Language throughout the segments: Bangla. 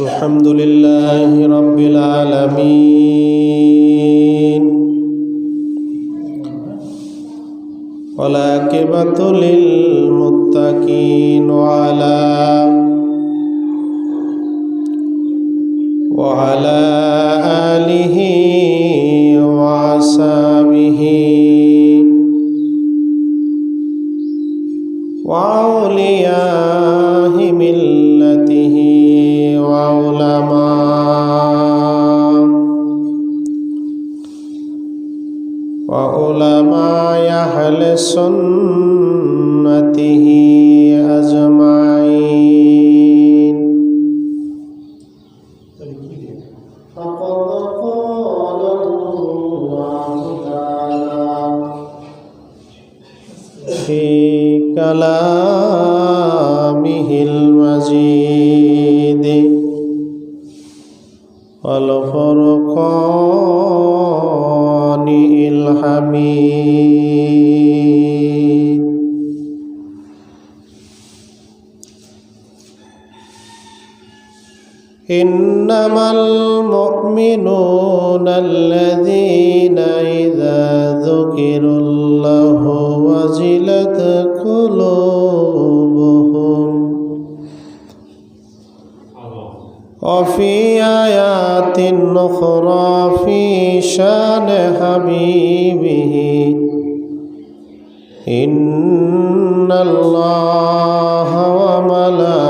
الحمد لله رب العالمين. والعاقبة للمتقين وعلى وعلى آله وأصحابه وأولياء ملته وعلماء وعلماء أهل سنته أجمعين فقد قال الله تعالى في كلامه إنما المؤمنون الذين إذا ذكروا الله وجلت قلوبهم وفي آيات أخرى في شان حبيبه إن الله وملائكته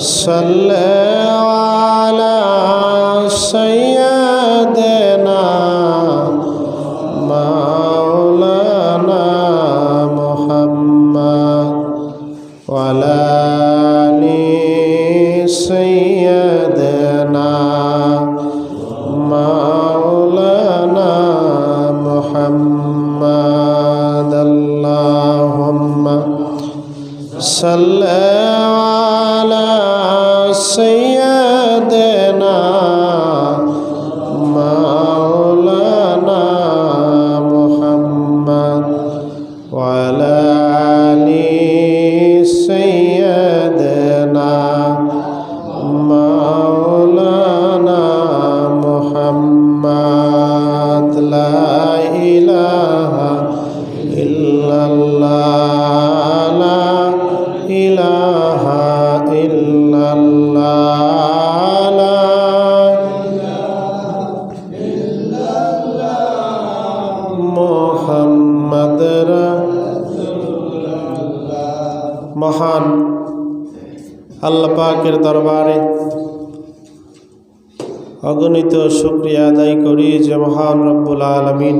صلى আল্লাহ পাকের দরবারে অগণিত শুক্রিয়া আদায় করি যে মহান রব্বুল আলমিন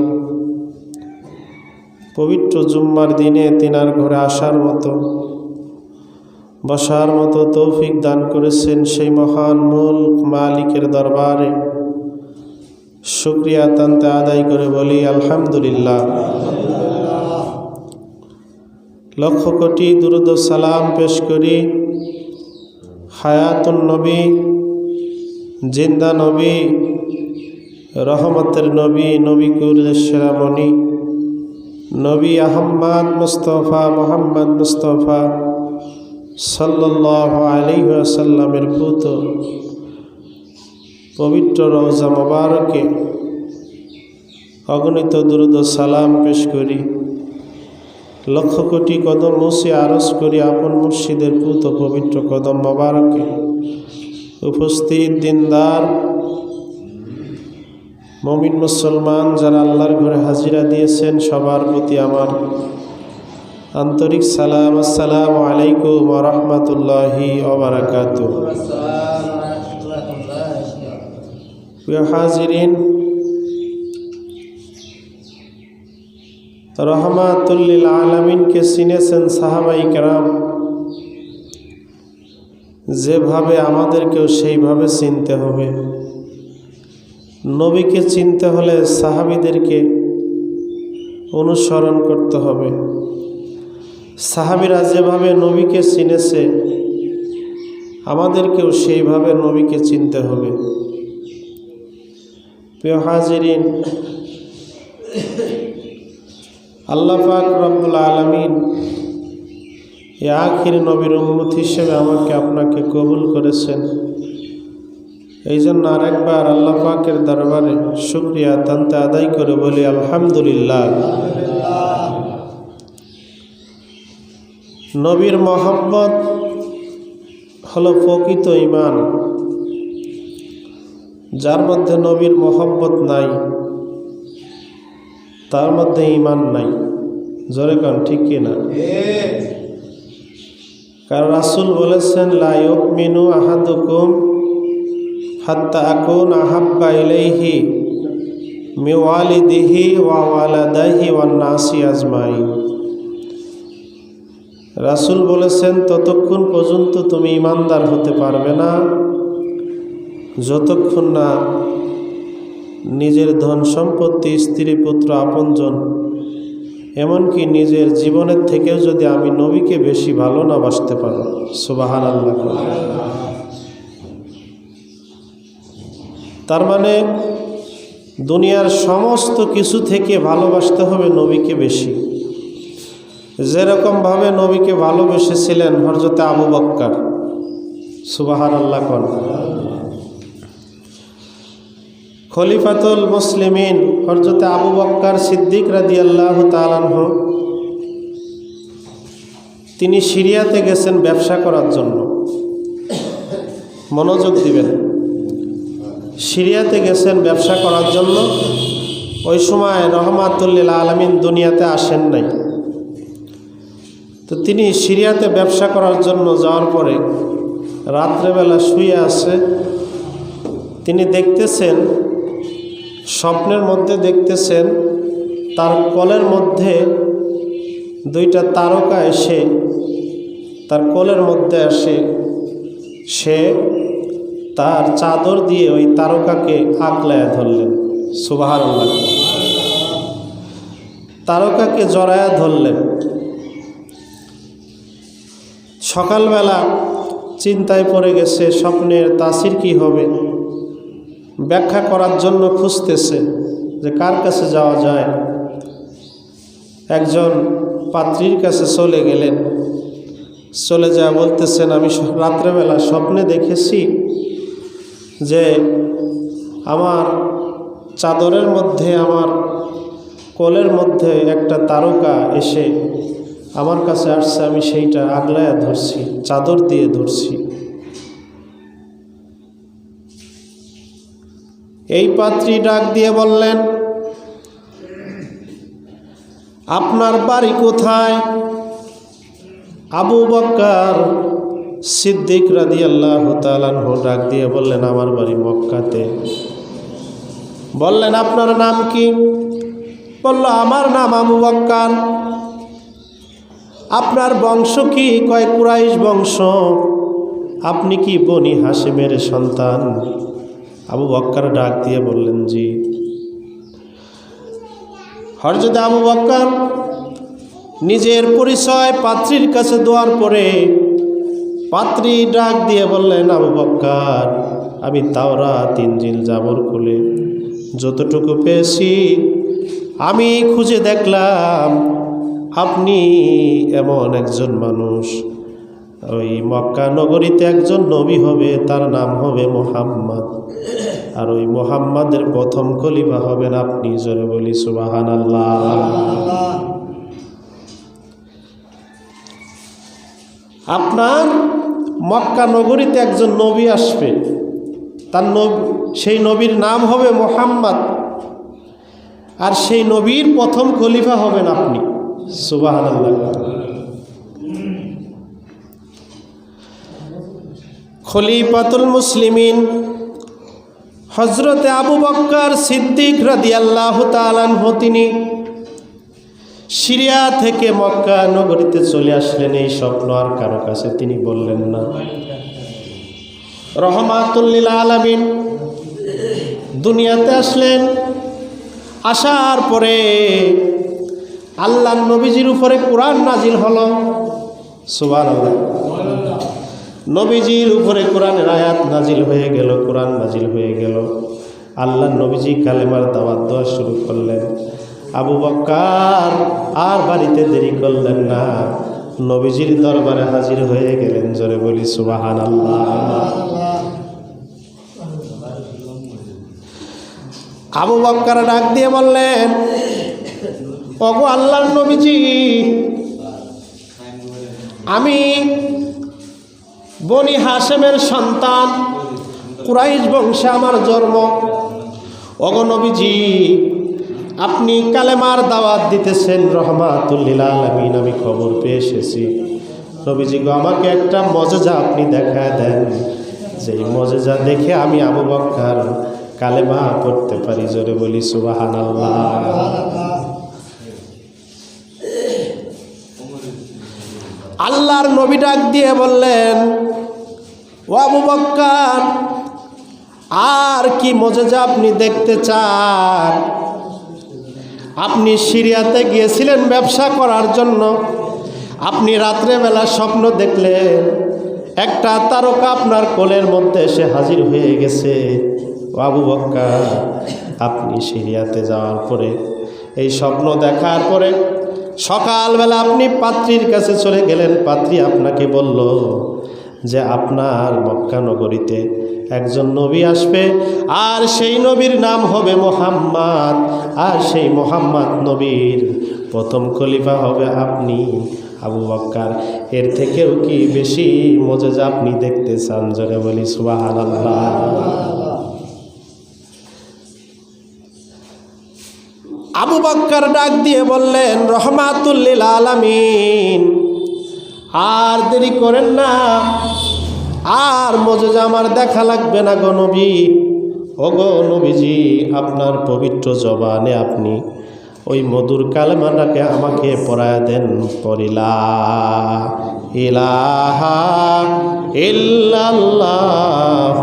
পবিত্র জুম্মার দিনে তিনার ঘরে আসার মতো, বসার মতো তৌফিক দান করেছেন সেই মহান মূল মালিকের দরবারে। শুক্রিয়া তান্তে আদায় করে বলি, আলহামদুলিল্লাহ। লক্ষ কোটি দুরুদ সালাম পেশ করি। হায়াতুন নবী, জিন্দা নবী, রহমতের নবী নবী কুরেশরামণি নবী আহম্মদ মুস্তফা মোহাম্মদ মুস্তফা সাল্লাহ আলী সাল্লামের পুত, পবিত্র রওজা মোবারকে, অগণিত দুরুদ সালাম পেশ করি। লক্ষ কোটি কদম মুসি আরস করি আপন মুর্শিদের পুত পবিত্র কদম মোবারকে। উপস্থিত দিনদার, মমিন মুসলমান যারা আল্লাহর ঘরে হাজিরা দিয়েছেন, সবার প্রতি আমার আন্তরিক সালাম। আসসালামু আলাইকুম রহমতুল্লাহি ওবরাকাত প্রিয় হাজিরিন রহমাতুল্লিল আলমিনকে চিনেছেন সাহাবাই কেরাম। যেভাবে আমাদেরকেও সেইভাবে চিনতে হবে। নবীকে চিনতে হলে সাহাবিদেরকে অনুসরণ করতে হবে। সাহাবিরা যেভাবে নবীকে চিনেছে, আমাদেরকেও সেইভাবে নবীকে চিনতে হবে। প্রিয় হাজিরিন আল্লাহ পাক রব্বুল আলমিন এ আখির নবীর উম্মত হিসেবে আমাকে আপনাকে কবুল করেছেন। এই জন্য আরেকবার আল্লাহ পাকের দরবারে শুক্রিয়া তান্তে আদায় করে বলি, আলহামদুলিল্লাহ। নবীর মোহাম্মত হল প্রকৃত ইমান যার মধ্যে নবীর মোহাম্মত নাই তার মধ্যে ইমান নাই। জোরে কান, ঠিক কিনা কারণ রাসুল বলেছেন লায়ক মিনু আহাদুকুম হাত্তা আকুন আহাব্বা ইলাইহি মিওয়ালিদিহি ওয়া ওয়ালাদাহি ওয়ান নাসি আজমাই রাসুল বলেছেন, ততক্ষণ পর্যন্ত তুমি ইমানদার হতে পারবে না। যতক্ষণ না নিজের ধন সম্পত্তি, স্ত্রী, পুত্র, আপনজন, এমনকি নিজের জীবনের থেকেও যদি আমি নবীকে বেশি ভালো না বাসতে পারো। সুবাহান আল্লাহ তার মানে দুনিয়ার সমস্ত কিছু থেকে ভালোবাসতে হবে নবীকে বেশি। যেরকমভাবে নবীকে ভালোবেসেছিলেন হরজতে আবু বক্কার সুবাহান আল্লাহ কন। খলিফাতুল মুসলিমিন হরজতে আবু বক্কার সিদ্দিক রাদি আল্লাহ তালানহ তিনি সিরিয়াতে গেছেন ব্যবসা করার জন্য। মনোযোগ দিবেন। সিরিয়াতে গেছেন ব্যবসা করার জন্য। ওই সময় রহমাতুল্লিল আলমিন দুনিয়াতে আসেন নাই। তো তিনি সিরিয়াতে ব্যবসা করার জন্য যাওয়ার পরে রাত্রেবেলা শুয়ে আছে। তিনি দেখতেছেন স্বপ্নের মধ্যে দেখতেছেন, তার কলের মধ্যে দুইটা তারকা এসে তার কোলের মধ্যে আসে। সে তার চাদর দিয়ে ওই তারকাকে আঁকলায় ধরলেন। সুবাহার তারকাকে জড়ায়া ধরলেন। সকালবেলা চিন্তায় পড়ে গেছে, স্বপ্নের তাসির কি হবে? ব্যাখ্যা করার জন্য খুঁজতেছে যে কার কাছে যাওয়া যায়। একজন পাত্রীর কাছে চলে গেলেন। চলে যায় বলতেছেন, আমি রাত্রেবেলা স্বপ্নে দেখেছি যে আমার চাদরের মধ্যে, আমার কোলের মধ্যে একটা তারকা এসে আমার কাছে আসছে। আমি সেইটা আগলায়া ধরছি, চাদর দিয়ে ধরছি। এই পাত্রী ডাক দিয়ে বললেন, আপনার বাড়ি কোথায়? আবু বক্কার সিদ্দিক রাদি আল্লাহ তালানহ ডাক দিয়ে বললেন, আমার বাড়ি মক্কাতে। বললেন, আপনার নাম কি? বলল, আমার নাম আবু বক্কার। আপনার বংশ কি? কয়, কুরাইশ বংশ। আপনি কি বনি হাসিমের সন্তান? আবু বক্কার ডাক দিয়ে বললেন, জি। হরজতে আবু বক্কার নিজের পরিচয় পাত্রীর কাছে দেওয়ার পরে পাত্রী ডাক দিয়ে বললেন, আবু বক্কার, আমি তাওরা তিন জিল জাবর, খুলে যতটুকু পেয়েছি, আমি খুঁজে দেখলাম আপনি এমন একজন মানুষ। ওই মক্কা নগরীতে একজন নবী হবে, তার নাম হবে মোহাম্মদ। আর ওই মোহাম্মদের প্রথম কলিবা হবেন আপনি, জোরে বলি সুবাহান আল্লাহ আপনার মক্কা নগরীতে একজন নবী আসবে, তার সেই নবীর নাম হবে মোহাম্মদ। আর সেই নবীর প্রথম খলিফা হবেন আপনি সুবাহান খলিফাতুল মুসলিমিন হজরতে আবু বক্কর সিদ্দিক রাদি আল্লাহ তালানহ তিনি সিরিয়া থেকে মক্কা নগরীতে চলে আসলেন। এই স্বপ্ন আর কারও কাছে তিনি বললেন না। রহমাতুল্লিল আলমিন দুনিয়াতে আসলেন। আসার পরে আল্লাহ নবীজির উপরে কোরআন নাজিল হলো। সুবান নবীজির উপরে কোরআনের আয়াত নাজিল হয়ে গেল, কোরআন নাজিল হয়ে গেল। আল্লাহ নবীজি কালেমার দাওয়াত দেওয়া শুরু করলেন। আবু বক্কার আর বাড়িতে দেরি করলেন না। নবীজির দরবারে হাজির হয়ে গেলেন, জোরে বলি সুবাহান আল্লাহ আবু বক্কার ডাক দিয়ে বললেন, ওগো আল্লাহর নবীজি, আমি বনি হাসেমের সন্তান, কুরাইশ বংশে আমার জন্ম। অগনবীজি আপনি কালেমার দাওয়াত দিতেছেন, রহমাতুল্লিল আলমিন, আমি খবর পেয়ে এসেছি। নবীজি গো, আমাকে একটা মজেজা আপনি দেখায় দেন। যেই মজেজা দেখে আমি আবু বক্কার কালেমা পড়তে পারি, জোরে বলি সুবাহান আল্লাহর নবী ডাক দিয়ে বললেন, ও আবু আর কি মজেজা আপনি দেখতে চান? আপনি সিরিয়াতে গিয়েছিলেন ব্যবসা করার জন্য। আপনি রাত্রেবেলা স্বপ্ন দেখলেন, একটা তারকা আপনার কোলের মধ্যে এসে হাজির হয়ে গেছে। আবু বক্কা আপনি সিরিয়াতে যাওয়ার পরে, এই স্বপ্ন দেখার পরে সকালবেলা আপনি পাত্রীর কাছে চলে গেলেন, পাত্রী আপনাকে বলল যে আপনার মক্কা নগরীতে একজন নবী আসবে, আর সেই নবীর নাম হবে মোহাম্মদ, আর সেই মোহাম্মদ নবীর প্রথম খলিফা হবে আপনি, আবু বক্কার। এর থেকেও কি বেশি মজেজা আপনি দেখতে চান? জোরে বলি সুবাহান আবু বক্কার ডাক দিয়ে বললেন, রহমাতুল্লিল আলামিন। আর দেরি করেন না। আর মজেজা আমার দেখা লাগবে না গো ও গো নবীজি, আপনার পবিত্র জবানে আপনি ওই মধুর কালেমাটাকে আমাকে পড়ায় দেন, পড়িলা। ইলাহা ইল্লাল্লাহ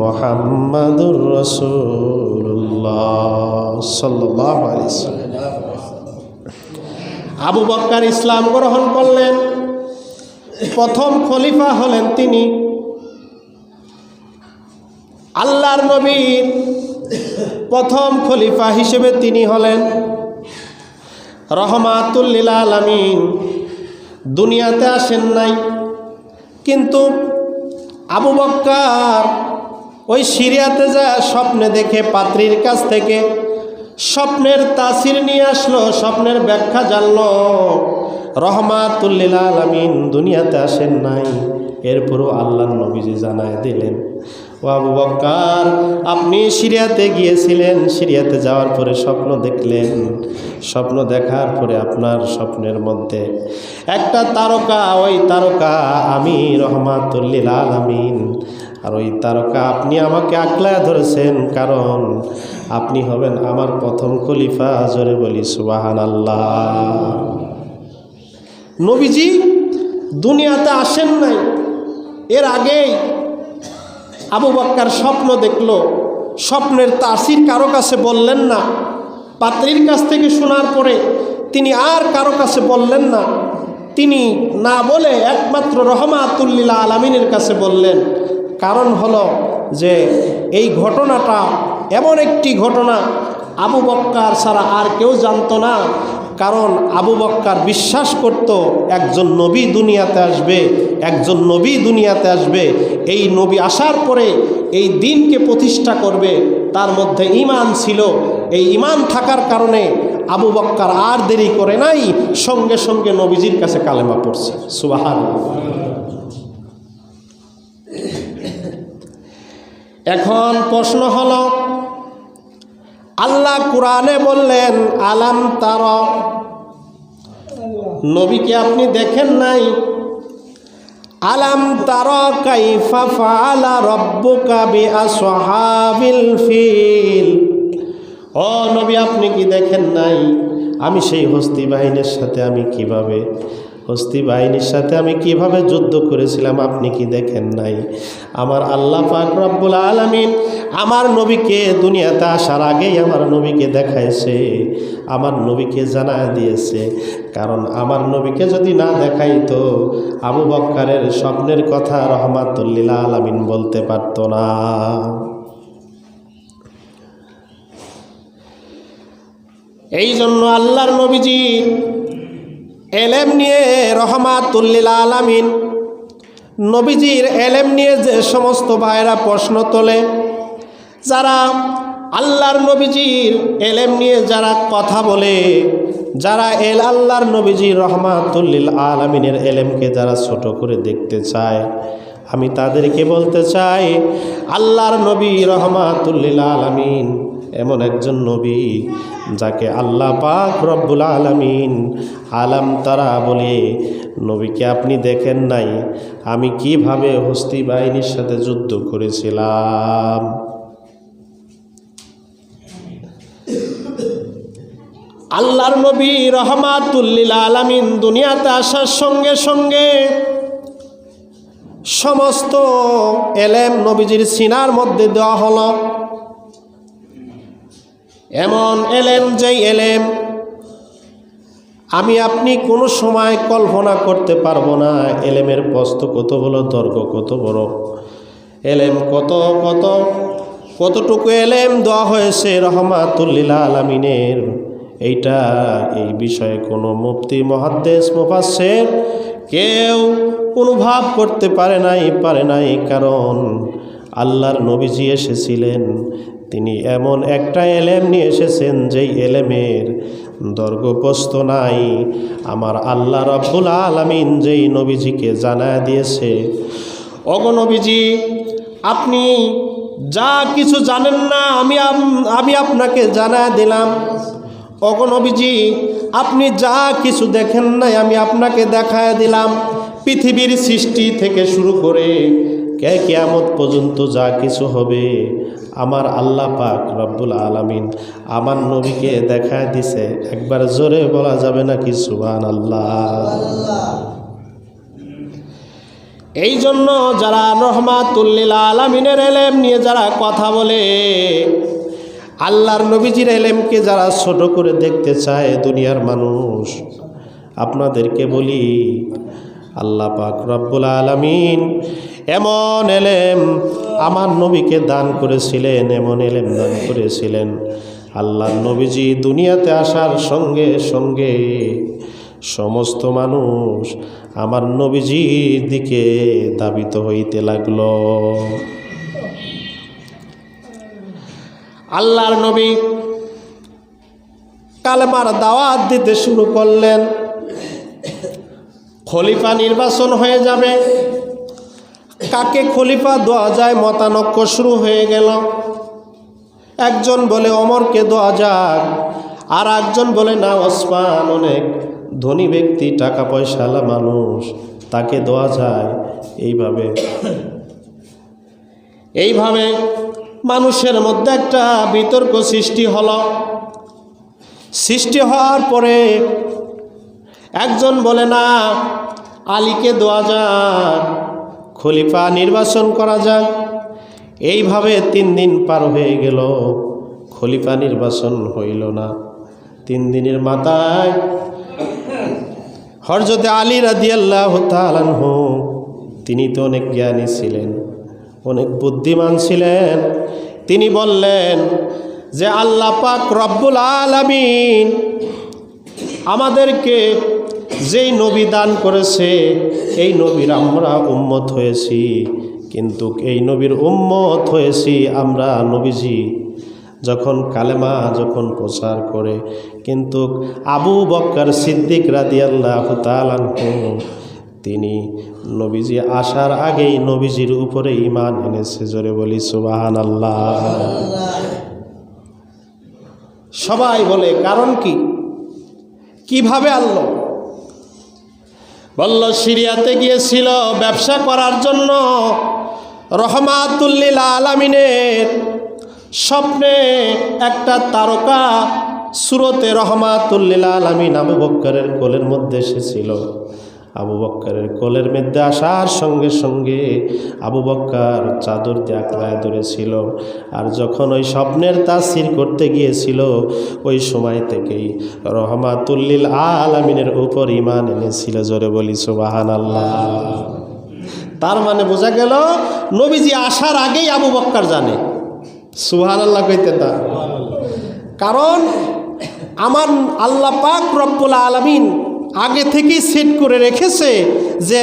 মোহাম্মদুর রসুল্লাহ সাল্লাহ আবু বক্কার ইসলাম গ্রহণ করলেন। প্রথম খলিফা হলেন তিনি। আল্লাহর নবীর প্রথম খলিফা হিসেবে তিনি হলেন। রহমাতুল্লিল আলমিন। দুনিয়াতে আসেন নাই। কিন্তু আবু বক্কার ওই সিরিয়াতে যা স্বপ্নে দেখে পাত্রীর কাছ থেকে, স্বপ্নের তাসির নিয়ে আসলো, স্বপ্নের ব্যাখ্যা জানলো রহমাতুল্লিল আলমিন দুনিয়াতে আসেন নাই। এরপরও আল্লাহ নবীজি জানায় দিলেন, ও আবু বক্কার, আপনি সিরিয়াতে গিয়েছিলেন, সিরিয়াতে যাওয়ার পরে স্বপ্ন দেখলেন। স্বপ্ন দেখার পরে আপনার স্বপ্নের মধ্যে একটা তারকা, ওই তারকা আমি রহমাতুল্লিল আলমিন। আর ওই তারকা আপনি আমাকে আকলায় ধরেছেন, কারণ আপনি হবেন আমার প্রথম খলিফা। জোরে বলি সুবাহান আল্লাহ নবীজি, দুনিয়াতে আসেন নাই। এর আগেই আবু বাক্কার স্বপ্ন দেখল। স্বপ্নের তাসির কারও কাছে বললেন না। পাত্রীর কাছ থেকে শোনার পরে তিনি আর কারও কাছে বললেন না। তিনি না বলে একমাত্র রহমাতুল্লিলা আলমিনের কাছে বললেন কারণ হলো যে এই ঘটনাটা এমন একটি ঘটনা আবু বক্কার ছাড়া আর কেউ জানতো না। কারণ আবু বক্কার বিশ্বাস করত, একজন নবী দুনিয়াতে আসবে, একজন নবী দুনিয়াতে আসবে। এই নবী আসার পরে এই দিনকে প্রতিষ্ঠা করবে, তার মধ্যে ইমান ছিল। এই ইমান থাকার কারণে আবু বক্কার আর দেরি করে নাই, সঙ্গে সঙ্গে নবীজির কাছে কালেমা পড়ছে। সুবাহান এখন প্রশ্ন হলো, আল্লাহ কোরআনে বললেন, আলাম তার, নবীকে আপনি দেখেন নাই? আলাম তার ফিল। ও নবী, আপনি কি দেখেন নাই? আমি সেই হস্তি বাহিনীর সাথে আমি কীভাবে হস্তি বাহিনীর সাথে আমি কীভাবে যুদ্ধ করেছিলাম আপনি কি দেখেন নাই? আমার আল্লাহ পাক রব্বুল আলমিন আমার নবীকে দুনিয়াতে আসার আগেই আমার নবীকে দেখাইছে, আমার নবীকে জানা দিয়েছে। কারণ আমার নবীকে যদি না দেখাইতো, আবু বক্কারের স্বপ্নের কথা রহমাতুল্লিল আলমিন বলতে পারতো না। এই জন্য আল্লাহর নবীজি এলেম নিয়ে রহমাতুল্লিল আলামিন। নবীজির এলেম নিয়ে যে সমস্ত ভাইরা প্রশ্ন তোলে, যারা আল্লাহর নবীজির এলেম নিয়ে যারা কথা বলে, যারা এল আল্লাহর নবীজির রহমাতুল্লিল আলমিনের এলেমকে যারা ছোট করে দেখতে চায়, আমি তাদেরকে বলতে চাই, আল্লাহর নবী রহমাতুল্লিল আলমিন এমন একজন নবী যাকে আল্লাহ পাক রব্বুল আলমিন আলাম তারা বলে, নবীকে আপনি দেখেন নাই, আমি কীভাবে হস্তি বাহিনীর সাথে যুদ্ধ করেছিলাম? আল্লাহর নবী রহমাতুল্লিল আলামিন দুনিয়াতে আসার সঙ্গে সঙ্গে সমস্ত এলেম নবীজির সিনার মধ্যে দেওয়া হলো। এমন এলেম যেই এলেম, আমি আপনি কোনো সময় কল্পনা করতে পারব না, এলেমের বস্ত কত বড় দর্গ কত বড়। এলেম কত কত, কতটুকু এলেম দেওয়া হয়েছে রহমাতুল্লিলা আলমিনের। এইটা, এই বিষয়ে কোনো মুফতি মহাদ্দেশ মুফাসের কেউ অনুভব করতে পারে নাই পারে নাই, কারণ আল্লাহর নবীজি এসেছিলেন। তিনি এমন একটা এলেম নিয়ে এসেছেন যেই এলেমের দর্গপ্রস্ত নাই। আমার আল্লাহ রব্বুল আলমিন যেই নবীজিকে জানায় দিয়েছে অগনবীজি আপনি যা কিছু জানেন না, আমি আমি আপনাকে জানায় দিলাম। অগনবীজি আপনি যা কিছু দেখেন নাই, আমি আপনাকে দেখায় দিলাম। পৃথিবীর সৃষ্টি থেকে শুরু করে কে কেয়ামত পর্যন্ত যা কিছু হবে, আমার আল্লাহ পাক রব্বুল আলামিন আমার নবীকে দেখায় দিছে। একবার জোরে বলা যাবে নাকি সুবান আল্লাহ এই জন্য যারা রহমাতুল্লিল আলমিনের এলেম নিয়ে যারা কথা বলে, আল্লাহর নবীজির এলেমকে যারা ছোট করে দেখতে চায় দুনিয়ার মানুষ, আপনাদেরকে বলি আল্লাহ পাক রব্বুল আলমিন এমন এলেম আমার নবীকে দান করেছিলেন, এমন এলেম দান করেছিলেন। আল্লাহ নবীজি দুনিয়াতে আসার সঙ্গে সঙ্গে সমস্ত মানুষ আমার নবীজির দিকে দাবিত হইতে লাগল। আল্লাহর নবী কালেমার দাওয়াত দিতে শুরু করলেন। খলিফা নির্বাচন হয়ে যাবে। কাকে খলিফা দেওয়া যায় মতানক্য শুরু হয়ে গেল। একজন বলে, অমরকে দেওয়া যাক। আর একজন বলে, না, ওসমান অনেক ধনী ব্যক্তি টাকা পয়সাওয়ালা মানুষ, তাকে দেওয়া যায়। এইভাবে। এইভাবে মানুষের মধ্যে একটা বিতর্ক সৃষ্টি হলো। সৃষ্টি হওয়ার পরে একজন বলে, না আলীকে দেওয়া যাক, খলিফা নির্বাচন করা যাক। এইভাবে তিন দিন পার হয়ে গেল, খলিফা নির্বাচন হইল না। তিন দিনের মাথায় হরজতে আলী রাদিয়াল্লাহ তালানহ তিনি তো অনেক জ্ঞানী ছিলেন, অনেক বুদ্ধিমান ছিলেন। তিনি বললেন যে, আল্লাহ পাক রব্বুল আলামিন আমাদেরকে যেই নবী দান করেছে, এই নবীর আমরা উম্মত হয়েছি। কিন্তু এই নবীর উম্মত হয়েছি আমরা নবীজি। যখন কালেমা যখন প্রচার করে, কিন্তু আবু বক্কর সিদ্দিক রাদিয়াল্লাহু তাআলাহু তিনি নবীজি আসার আগেই নবীজির উপরে ইমান এনেছে। জোরে বলি সুবাহান আল্লাহ সবাই বলে, কারণ কি? কীভাবে আল্লাহ বলল সিরিয়াতে গিয়েছিল ব্যবসা করার জন্য। রহমাতুল্লিল আলামিনের স্বপ্নে একটা তারকা সুরতে রহমাতুল্লিল আলামিন আবু বক্করের কোলের মধ্যে এসেছিল। আবু বক্কারের কোলের মধ্যে আসার সঙ্গে সঙ্গে আবু বক্কার চাদর দিয়ে আঁকড়ায় ধরেছিল। আর যখন ওই স্বপ্নের তাসির করতে গিয়েছিল, ওই সময় থেকেই রহমাতুল্লিল আলামিনের উপর ইমান এনেছিল জোরে বলি সুবাহান আল্লাহ তার মানে বোঝা গেল, নবীজি আসার আগেই আবু বক্কার জানে। সুহান আল্লাহ কইতে তা। কারণ আমার আল্লাহ পাক রব্বুল আলমিন আগে থেকেই সেট করে রেখেছে যে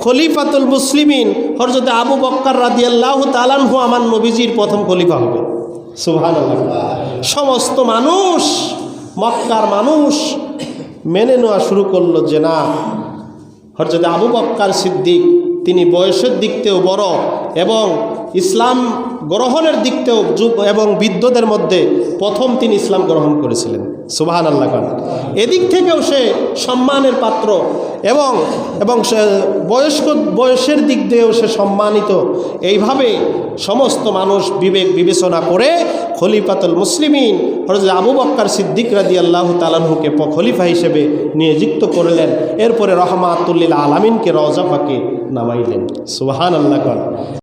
খলিফাতুল মুসলিমিন হরজতে আবু বক্কর রাদি আল্লাহ তালানহু আমার নবীজির প্রথম খলিফা হবে। সুহান সমস্ত মানুষ, মক্কার মানুষ মেনে নেওয়া শুরু করল যে না হরজতে আবু বক্কার সিদ্দিক তিনি বয়সের দিক থেকেও বড় এবং ইসলাম গ্রহণের দিক থেকেও যুব এবং বৃদ্ধদের মধ্যে প্রথম তিনি ইসলাম গ্রহণ করেছিলেন। সুবাহান আল্লাহ খান এদিক থেকেও সে সম্মানের পাত্র এবং এবং বয়স্ক, বয়সের দিক দিয়েও সে সম্মানিত। এইভাবে সমস্ত মানুষ বিবেক বিবেচনা করে খলিফাতুল মুসলিমিন হরজ আবু বক্কার সিদ্দিক রাদি আল্লাহ তালাহুকে খলিফা হিসেবে নিয়োজিত করলেন। এরপরে রহমাতুল্লিল আলামিনকে রওজা ফাঁকে নামাইলেন। সুবাহান আল্লাহ খান